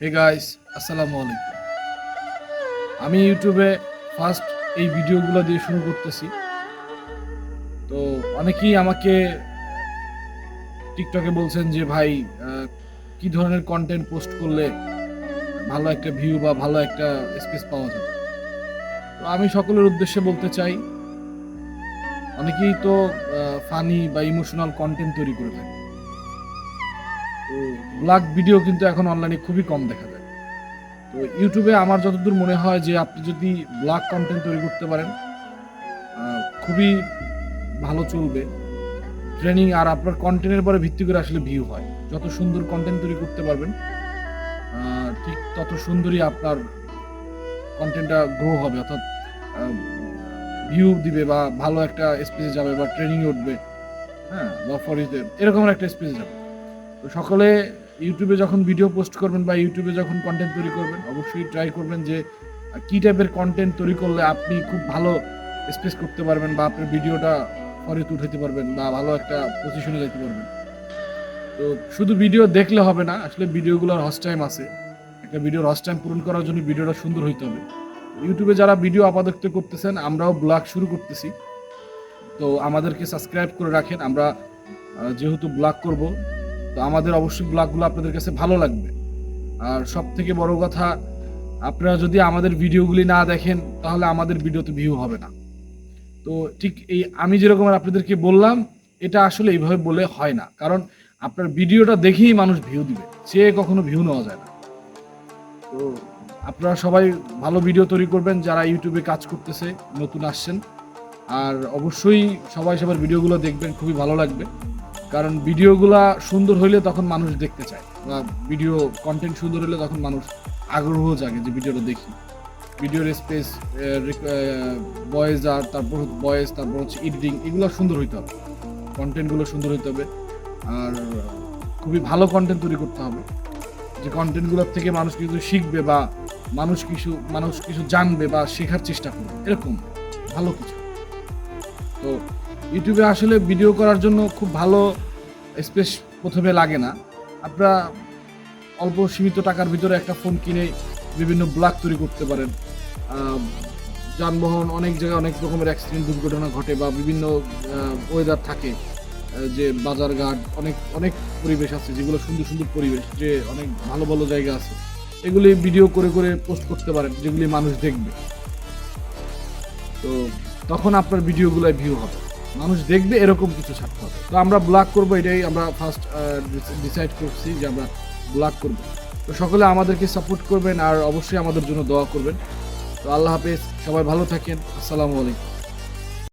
Hey guys আসসালামু আলাইকুম। আমি ইউটিউবে ফার্স্ট এই ভিডিওগুলো দিয়ে শুরু করতেছি। তো অনেকেই আমাকে টিকটকে বলছেন যে, ভাই কি ধরনের কন্টেন্ট পোস্ট করলে ভালো একটা ভিউ বা ভালো একটা স্পেস পাওয়া যাবে? তো আমি সকলের উদ্দেশ্যে বলতে চাই, অনেকেই তো ফানি বা ইমোশনাল কন্টেন্ট তৈরি করে থাকে। তো ব্লগ ভিডিও কিন্তু এখন অনলাইনে খুবই কম দেখা যায়। তো ইউটিউবে আমার যতদূর মনে হয় যে আপনি যদি ব্লগ কন্টেন্ট তৈরি করতে পারেন খুবই ভালো চলবে। ট্রেনিং আর আপনার কন্টেন্টের পরে ভিত্তি করে আসলে ভিউ হয়। যত সুন্দর কন্টেন্ট তৈরি করতে পারবেন ঠিক তত সুন্দরই আপনার কন্টেন্টটা গ্রো হবে। অর্থাৎ ভিউ দিবে বা ভালো একটা স্পেসে যাবে বা ট্রেনিং উঠবে। হ্যাঁ বা ফরিতে এরকম একটা স্পেসে যাবে। তো সকলে ইউটিউবে যখন ভিডিও পোস্ট করবেন বা ইউটিউবে যখন কন্টেন্ট তৈরি করবেন, অবশ্যই ট্রাই করবেন যে কি টাইপের কন্টেন্ট তৈরি করলে আপনি খুব ভালো স্পেস করতে পারবেন বা আপনার ভিডিওটা ফরিতে উঠাইতে পারবেন বা ভালো একটা পজিশনে যেতে পারবেন। তো শুধু ভিডিও দেখলে হবে না, আসলে ভিডিওগুলোর হস টাইম আছে। একটা ভিডিওর হস টাইম পূরণ করার জন্য ভিডিওটা সুন্দর হইতে হবে। ইউটিউবে যারা ভিডিও আপাতত করতেছেন, আমরাও ব্লগ শুরু করতেছি। তো আমাদেরকে সাবস্ক্রাইব করে রাখেন। আমরা যেহেতু ব্লগ করব তো আমাদের অবশ্যই ব্লগগুলো আপনাদের কাছে ভালো লাগবে। আর সব থেকে বড় কথা, আপনারা যদি আমাদের ভিডিওগুলি না দেখেন, তাহলে আমাদের ভিডিওতে ভিউ হবে না। তো ঠিক এই, আমি যেরকম আপনাদেরকে বললাম, এটা আসলে এইভাবে বলে হয় না। কারণ আপনার ভিডিওটা দেখেই মানুষ ভিউ দিবে। সে কখনো ভিউ নেওয়া যায় না। তো আপনারা সবাই ভালো ভিডিও তৈরি করবেন যারা ইউটিউবে কাজ করতেছে, নতুন আসছেন। আর অবশ্যই সবাই সবার ভিডিওগুলো দেখবেন, খুবই ভালো লাগবে। কারণ ভিডিওগুলা সুন্দর হইলে তখন মানুষ দেখতে চায়। বা ভিডিও কন্টেন্ট সুন্দর হলে তখন মানুষ আগ্রহ জাগে যে ভিডিওটা দেখি। ভিডিওর স্পেস ভয়েস আর তারপর ভয়েস তারপর হচ্ছে এডিটিং এগুলো সুন্দর হইতে হবে। কন্টেন্টগুলো সুন্দর হইতে হবে। আর খুবই ভালো কন্টেন্ট তৈরি করতে হবে। যে কন্টেন্টগুলোর থেকে মানুষ কিছু শিখবে বা মানুষ কিছু মানুষ কিছু জানবে বা শেখার চেষ্টা করবে, এরকম ভালো কিছু। তো ইউটিউবে আসলে ভিডিও করার জন্য খুব ভালো স্পেস প্রথমে লাগে না। আপনারা অল্প সীমিত টাকার ভিতরে একটা ফোন কিনে বিভিন্ন ব্লগ তৈরি করতে পারেন। যানবাহন অনেক জায়গায় অনেক রকমের অ্যাক্সিডেন্ট দুর্ঘটনা ঘটে বা বিভিন্ন ওয়েদার থাকে যে বাজারঘাট, অনেক অনেক পরিবেশ আছে যেগুলো সুন্দর সুন্দর পরিবেশ, যে অনেক ভালো ভালো জায়গা আছে। এগুলি ভিডিও করে করে পোস্ট করতে পারেন, যেগুলি মানুষ দেখবে। তো তখন আপনার ভিডিওগুলোয় ভিউ হবে। মানুষ দেখবে এরকম কিছু ছাড়তে হবে। তো আমরা ব্লক করব এটাই, আমরা ফার্স্ট ডিসাইড করছি যে আমরা ব্লক করব। তো সকলে আমাদেরকে সাপোর্ট করবেন আর অবশ্যই আমাদের জন্য দোয়া করবেন। তো আল্লাহ হাফেজ, সবাই ভালো থাকেন। আসসালামু আলাইকুম।